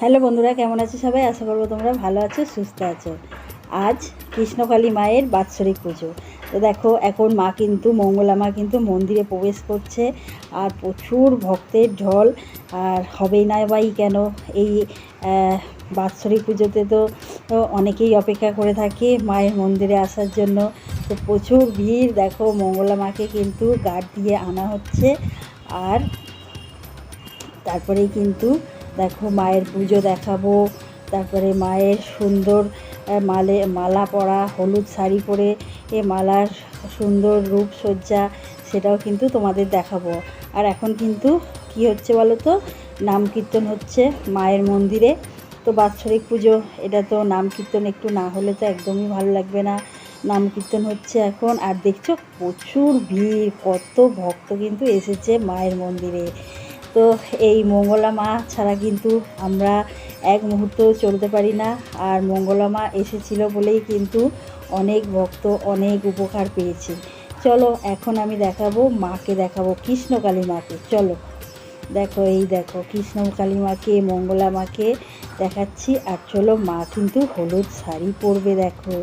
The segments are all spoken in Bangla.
হ্যালো বন্ধুরা, কেমন আছো সবাই? আশা করব তোমরা ভালো আছো, সুস্থ আছো। আজ কৃষ্ণকালী মায়ের বাৎসরিক পুজো। তো দেখো, এখন মা কিন্তু, মঙ্গলা মা কিন্তু মন্দিরে প্রবেশ করছে, আর প্রচুর ভক্তের ঢল, আর হবেই না বাই কেন? এই বাৎসরিক পুজোতে তো অনেকেই অপেক্ষা করে থাকে মায়ের মন্দিরে আসার জন্য। তো প্রচুর ভিড়, দেখো, মঙ্গলা মাকে কিন্তু গার্ড দিয়ে আনা হচ্ছে, আর তারপরেই কিন্তু দেখো মায়ের পুজো দেখাবো। তারপরে মায়ের সুন্দর মালে, মালা পরা, হলুদ শাড়ি পরে এ মালার সুন্দর রূপসজ্জা সেটাও কিন্তু তোমাদের দেখাবো। আর এখন কিন্তু কি হচ্ছে বলো তো নাম কীর্তন হচ্ছে মায়ের মন্দিরে। তো বাৎসরিক পুজো, এটা তো নাম কীর্তন একটু না হলে তো একদমই ভালো লাগবে না। নাম কীর্তন হচ্ছে এখন, আর দেখছ প্রচুর ভিড়, কত ভক্ত কিন্তু এসেছে মায়ের মন্দিরে। তো এই মঙ্গলা মা ছাড়া কিন্তু আমরা এক মুহূর্ত চলতে পারি না। আর মঙ্গলা মা এসেছিল বলেই কিন্তু অনেক ভক্ত অনেক উপকার পেয়েছে। চলো, এখন আমি দেখাবো, মাকে দেখাবো কৃষ্ণকালী মাকে। চলো, দেখো, এই দেখো কৃষ্ণকালী মাকে, মঙ্গলা মাকে দেখাচ্ছি। আর চলো, মা কিন্তু হলুদ শাড়ি পরবে, দেখো।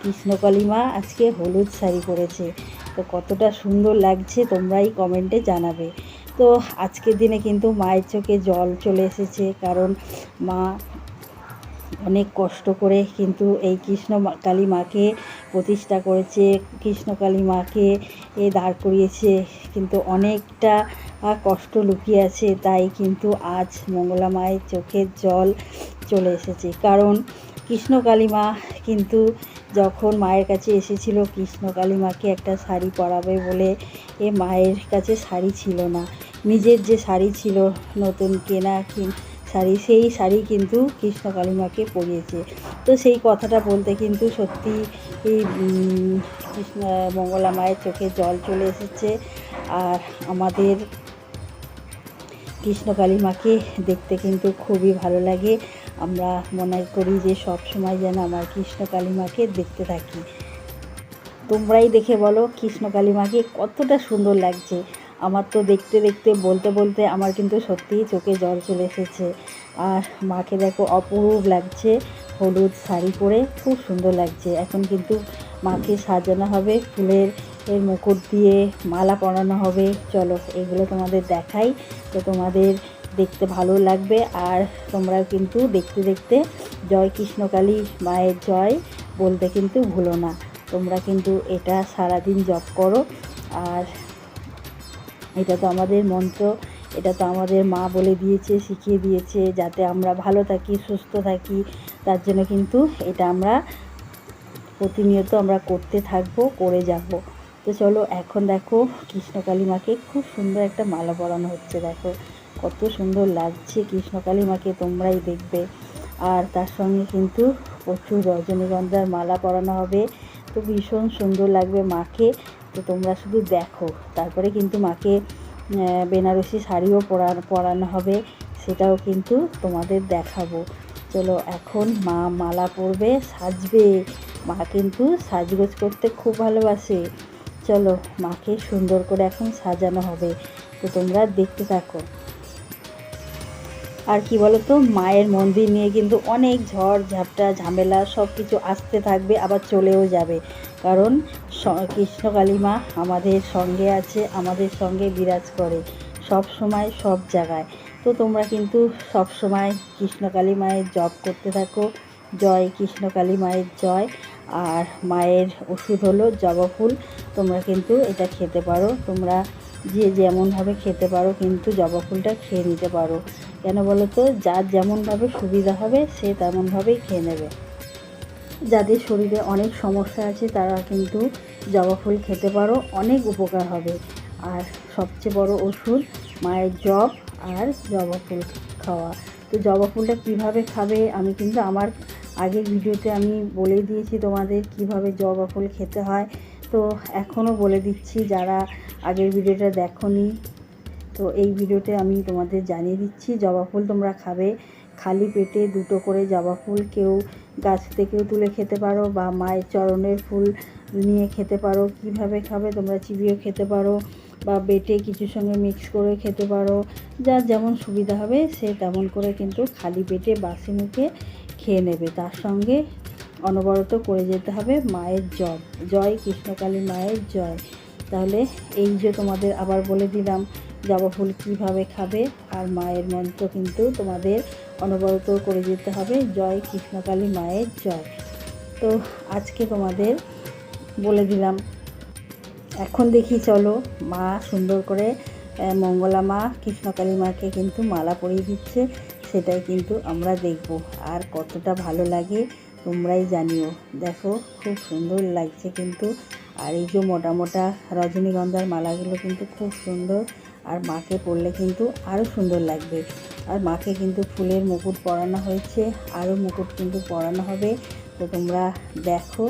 কৃষ্ণকালী মা আজকে হলুদ শাড়ি পরেছে। তো কতটা সুন্দর লাগছে, তোমরাই কমেন্টে জানাবে। তো আজকের দিনে কিন্তু মায়ের চোখে জল চলে এসেছে, কারণ মা অনেক কষ্ট করে কিন্তু এই কৃষ্ণ কালী মাকে প্রতিষ্ঠা করেছে কৃষ্ণ কালী মাকে এ দাঁড় করিয়েছে, কিন্তু অনেকটা কষ্ট লুকিয়ে আছে, তাই কিন্তু আজ মঙ্গলা মায়ের চোখের জল চলে এসেছে। কারণ কৃষ্ণ কালী মা কিন্তু যখন মায়ের কাছে এসেছিল, কৃষ্ণ কালী মাকে একটা শাড়ি পরাবে বলে এ মায়ের কাছে শাড়ি ছিল না। নিজের যে শাড়ি ছিল, নতুন কেনা শাড়ি, সেই শাড়ি কিন্তু কৃষ্ণ কালী মাকে পরিয়েছে। তো সেই কথাটা বলতে কিন্তু সত্যি এই কৃষ্ণ, মঙ্গলা মায়ের চোখে জল চলে এসেছে। আর আমাদের কৃষ্ণকালী মাকে দেখতে কিন্তু খুবই ভালো লাগে। আমরা মনে করি যে সব সময় যেন আমার কৃষ্ণকালী মাকে দেখতে থাকি। তোমরাই দেখে বলো কৃষ্ণকালী মাকে কতটা সুন্দর লাগছে। আমার তো দেখতে দেখতে, বলতে বলতে আমার কিন্তু সত্যিই চোখে জল চলে এসেছে। আর মাকে দেখো অপরূপ লাগছে, হলুদ শাড়ি পরে খুব সুন্দর লাগছে। এখন কিন্তু মাকে সাজানো হবে, ফুলের এর মুকুট দিয়ে মালা পরানো হবে। চলো এগুলো তোমাদের দেখাই। তো তোমাদের দেখতে ভালো লাগবে আর তোমরা কিন্তু দেখতে দেখতে জয় কৃষ্ণকালী মায়ের জয় বলতে কিন্তু ভুলো না। তোমরা কিন্তু এটা সারাদিন জপ করো আর এটা তো আমাদের মন্ত্র, এটা তো আমাদের মা বলে দিয়েছে, শিখিয়ে দিয়েছে যাতে আমরা ভালো থাকি, সুস্থ থাকি। তার জন্য কিন্তু এটা আমরা প্রতিনিয়ত আমরা করতে থাকব, করে যাব। তো চলো এখন দেখো কৃষ্ণকালী মাকে খুব সুন্দর একটা মালা পরানো হচ্ছে, দেখো। কত সুন্দর লাগছে কৃষ্ণকালী মাকে তোমরাই দেখবে। আর তার সঙ্গে কিন্তু প্রচুর রজনীগন্ধার মালা পরানো হবে। তো ভীষণ সুন্দর লাগবে মাকে। তো তোমরা শুধু দেখো। তারপরে কিন্তু মাকে বেনারসি শাড়িও পরা, পরানো হবে। সেটাও কিন্তু তোমাদের দেখাবো। চলো এখন মা মালা পরবে, সাজবে। মা কিন্তু সাজগোজ করতে খুব ভালোবাসে। চলো মাকে সুন্দর করে এখন সাজানো হবে। তো তোমরা দেখতে থাকো। আর কি বলতো, মায়ের মন্দির নিয়ে কিন্তু অনেক ঝড়, ঝাপটা, ঝামেলা সব কিছু আসতে থাকবে, আবার চলেও যাবে। কারণ কৃষ্ণকালী মা আমাদের সঙ্গে আছে, আমাদের সঙ্গে বিরাজ করে, সব সময়, সব জায়গায়। তো তোমরা কিন্তু সব সময় কৃষ্ণকালী মায়ের জপ করতে থাকো। জয় কৃষ্ণকালী মায়ের জয়। আর মায়ের ওষুধ হলো জবা ফুল। তোমরা কিন্তু এটা খেতে পারো। তোমরা যে যেমনভাবে খেতে পারো, কিন্তু জবা ফুলটা খেয়ে নিতে পারো। কেন বলো তো যার যেমনভাবে সুবিধা হবে, সে তেমনভাবেই খেয়ে নেবে। যাদের শরীরে অনেক সমস্যা আছে, তারা কিন্তু জবা ফুল খেতে পারো, অনেক উপকার হবে। আর সবচেয়ে বড় ওষুধ, মায়ের জব আর জবা ফুল খাওয়া। তো জবা ফুলটা কীভাবে খাবে, আমি কিন্তু আমার আগের ভিডিওতে আমি বলে দিয়েছি তোমাদের কীভাবে জবা ফুল খেতে হয়। তো এখনও বলে দিচ্ছি, যারা আগের ভিডিওটা দেখোনি তো এই ভিডিওতে আমি তোমাদের জানিয়ে দিচ্ছি, জবা ফুল তোমরা খাবে। খালি পেটে দুটো করে জবা ফুল কেউ গাছ থেকেও তুলে খেতে পারো বা মায়ের চরণের ফুল নিয়ে খেতে পারো। কীভাবে খাবে তোমরা চিবিয়েও খেতে পারো বা বেটে কিছুর সঙ্গে মিক্স করে খেতে পারো। যার যেমন সুবিধা হবে সে তেমন করে কিন্তু খালি পেটে বাসি মুখে খেয়ে নেবে। তার সঙ্গে অনবরত করে যেতে হবে মায়ের জপ জয় কৃষ্ণকালী মায়ের জয়। তাহলে এই যে তোমাদের আবার বলে দিলাম জবা ফুল কীভাবে খাবে আর মায়ের মন্ত্র কিন্তু তোমাদের অনবরত করে যেতে হবে। জয় কৃষ্ণকালী মায়ের জয়। তো আজকে তোমাদের বলে দিলাম। এখন দেখি চলো মা সুন্দর করে মঙ্গলা মা কৃষ্ণকালী মাকে কিন্তু মালা পরিয়ে দিচ্ছে, সেটাই কিন্তু আমরা দেখব। আর কতটা ভালো লাগে তোমরাই জানিও। দেখো খুব সুন্দর লাগছে কিন্তু। আর এই যে মোটা মোটা রজনীগন্ধার মালাগুলো কিন্তু খুব সুন্দর। আর মাকে পরলে কিন্তু আরও সুন্দর লাগবে। আর মাকে কিন্তু ফুলের মুকুট পরানো হয়েছে আরও মুকুট কিন্তু পরানো হবে। তো তোমরা দেখো,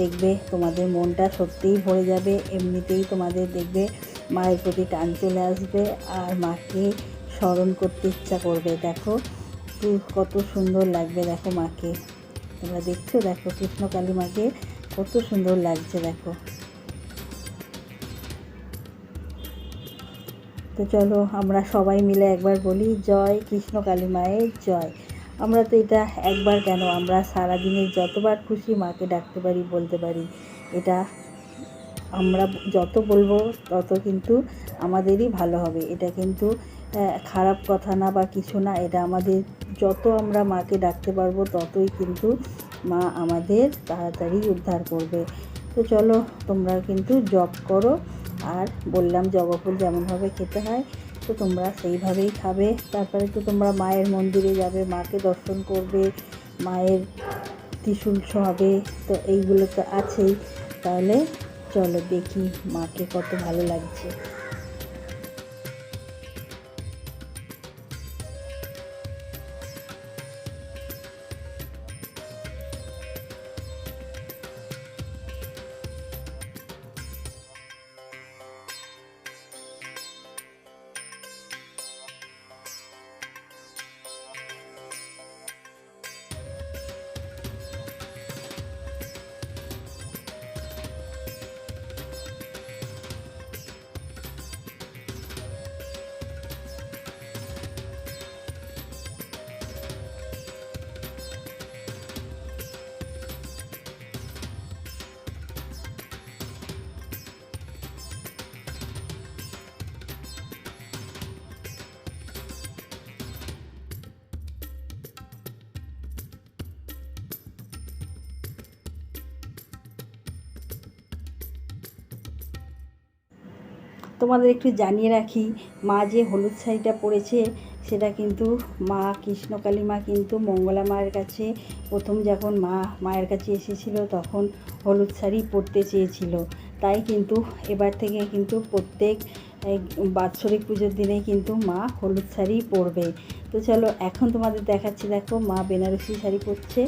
দেখবে তোমাদের মনটা সত্যিই ভরে যাবে, এমনিতেই তোমাদের দেখবে মায়ের প্রতি টান চলে আসবে আর মাকে স্মরণ করতে ইচ্ছা করবে। দেখো কত সুন্দর লাগবে দেখো মাকে। তোমরা দেখছ, দেখো কৃষ্ণকালী মাকে, কত সুন্দর লাগছে দেখো। তো চলো আমরা সবাই মিলে একবার বলি, জয় কৃষ্ণকালী মায়ের জয়। আমরা তো এটা একবার কেন আমরা সারাদিনে যতবার খুশি মাকে ডাকতে পারি, বলতে পারি। এটা আমরা যত বলব তত কিন্তু আমাদেরই ভালো হবে। এটা কিন্তু খারাপ কথা না বা কিছু না, এটা আমাদের যত আমরা মাকে ডাকতে পারব ততই কিন্তু মা আমাদের তাড়াতাড়ি উদ্ধার করবে। তো চলো তোমরা কিন্তু জব করো। আর বললাম জবা ফুল যেমনভাবে খেতে হয়, তো তোমরা সেইভাবেই খাবে। তারপরে তো তোমরা মায়ের মন্দিরে যাবে, মাকে দর্শন করবে, মায়ের ত্রিশুল হবে তো এইগুলো তো আছেই। তাহলে চলো দেখি মাকে কত ভালো লাগছে। তোমাদের একটু জানিয়ে রাখি, মা যে হলুদ শাড়িটা পরেছে, সেটা কিন্তু মা কৃষ্ণকালী মা কিন্তু মঙ্গলা মায়ের কাছে, প্রথম যখন মা মায়ের কাছে এসেছিল, তখন হলুদ শাড়ি পরতে চেয়েছিল। তাই কিন্তু এবার থেকে কিন্তু প্রত্যেক বাৎসরিক পুজোর দিনে কিন্তু মা হলুদ শাড়ি পরবে। তো চলো, এখন তোমাদের দেখাচ্ছি, দেখো মা বেনারসি শাড়ি পরছে,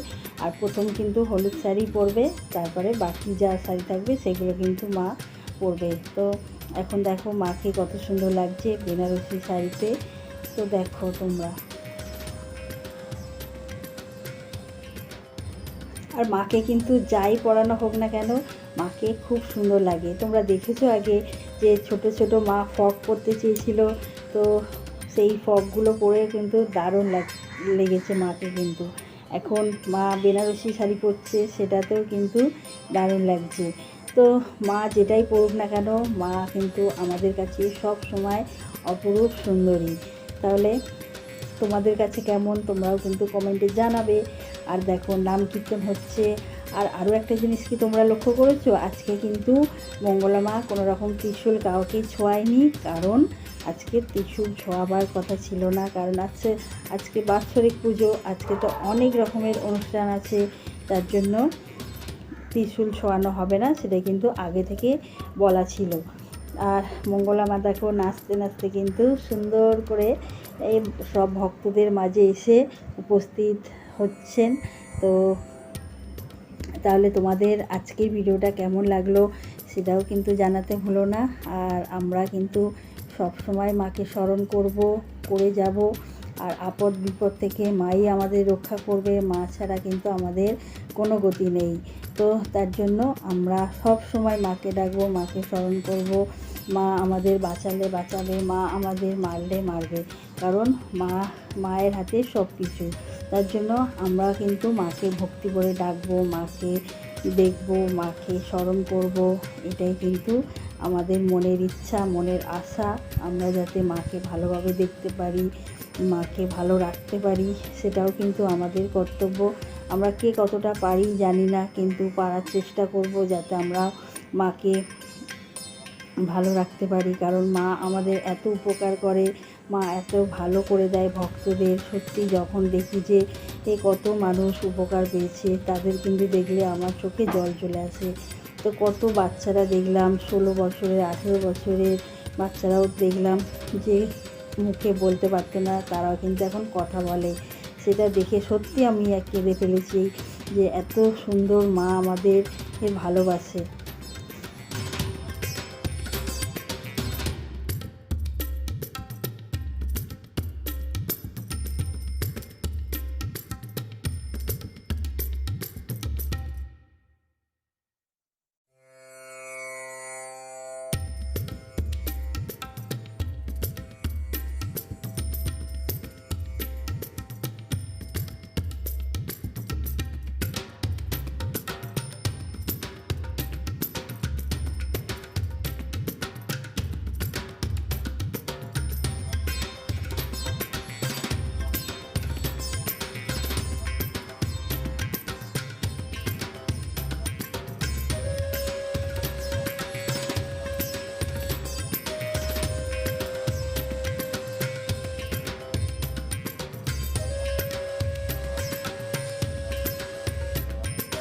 আর প্রথম কিন্তু হলুদ শাড়ি পরবে, তারপরে বাকি যা শাড়ি থাকবে, সেগুলো কিন্তু মা পরবে। তো এখন দেখো মাকে কত সুন্দর লাগছে বেনারসি শাড়িতে। তো দেখো তোমরা। আর মাকে কিন্তু যাই পরানো হোক না কেন, মাকে খুব সুন্দর লাগে। তোমরা দেখেছ আগে যে ছোট ছোট মা ফ্রক পরতে চেয়েছিল, তো সেই ফকগুলো পরে কিন্তু দারুণ লাগ, লেগেছে মাকে কিন্তু। এখন মা বেনারসি শাড়ি পরছে, সেটাতেও কিন্তু দারুণ লাগছে। তো মা যেটাই পরুক না কেন, মা কিন্তু আমাদের কাছে সব সময় অপরূপ সুন্দরী। তাহলে তোমাদের কাছে কেমন, তোমরাও কিন্তু কমেন্টে জানাবে। আর দেখো, নাম কীর্তন হচ্ছে। আর আরও একটা জিনিস কি তোমরা লক্ষ্য করেছ? আজকে কিন্তু মঙ্গলা মা কোনো রকম ত্রিশূল কাউকে ছোঁয়ায়নি, কারণ আজকে ত্রিশূল ছোঁয়াবার কথা ছিল না। কারণ আজকে আজকে বাৎসরিক পুজো, আজকে তো অনেক রকমের অনুষ্ঠান আছে। তার জন্য ত্রিশূল ছোঁয়ানো হবে না, সেটা কিন্তু আগে থেকে বলা ছিল। আর মঙ্গলা মা দেখো নাচতে নাচতে কিন্তু সুন্দর করে এই সব ভক্তদের মাঝে এসে উপস্থিত হচ্ছেন। তো তাহলে তোমাদের আজকের ভিডিওটা কেমন লাগল সেটাও কিন্তু জানাতে হলো না। আর আমরা কিন্তু সব সময় মাকে স্মরণ করব, করে যাব। আর আপদ বিপদ থেকে মাই আমাদের রক্ষা করবে, মা ছাড়া কিন্তু আমাদের কোনো গতি নেই। তো তার জন্য আমরা সব সময় মাকে ডাকবো, মাকে স্মরণ করব। মা আমাদের বাঁচালে, বাঁচাবে। মা আমাদের মারলে মারবে। কারণ মা, মায়ের হাতে সব কিছু তার জন্য আমরা কিন্তু মাকে ভক্তি করে ডাকবো, মাকে দেখব, মাকে স্মরণ করব। এটাই কিন্তু আমাদের মনের ইচ্ছা, মনের আশা। আমরা যাতে মাকে ভালোভাবে দেখতে পারি, মাকে ভালো রাখতে পারি, সেটাও কিন্তু আমাদের কর্তব্য। আমরা কে কতটা পারি জানি না, কিন্তু পারার চেষ্টা করব যাতে আমরা মাকে ভালো রাখতে পারি। কারণ মা আমাদের এত উপকার করে, মা এত ভালো করে দেয় ভক্তদের। সত্যি যখন দেখি যে এ কত মানুষ উপকার পেয়েছে, তাদের কিন্তু দেখলে আমার চোখে জল চলে আসে। তো কত বাচ্চারা দেখলাম, ষোলো বছরের, আঠেরো বছরের বাচ্চারাও দেখলাম যে মুখে বলতে পারতো না, তারাও কিন্তু এখন কথা বলে। সেটা দেখে সত্যি আমি কেঁদে ফেলেছি যে এত সুন্দর মা আমাদের ভালোবাসে।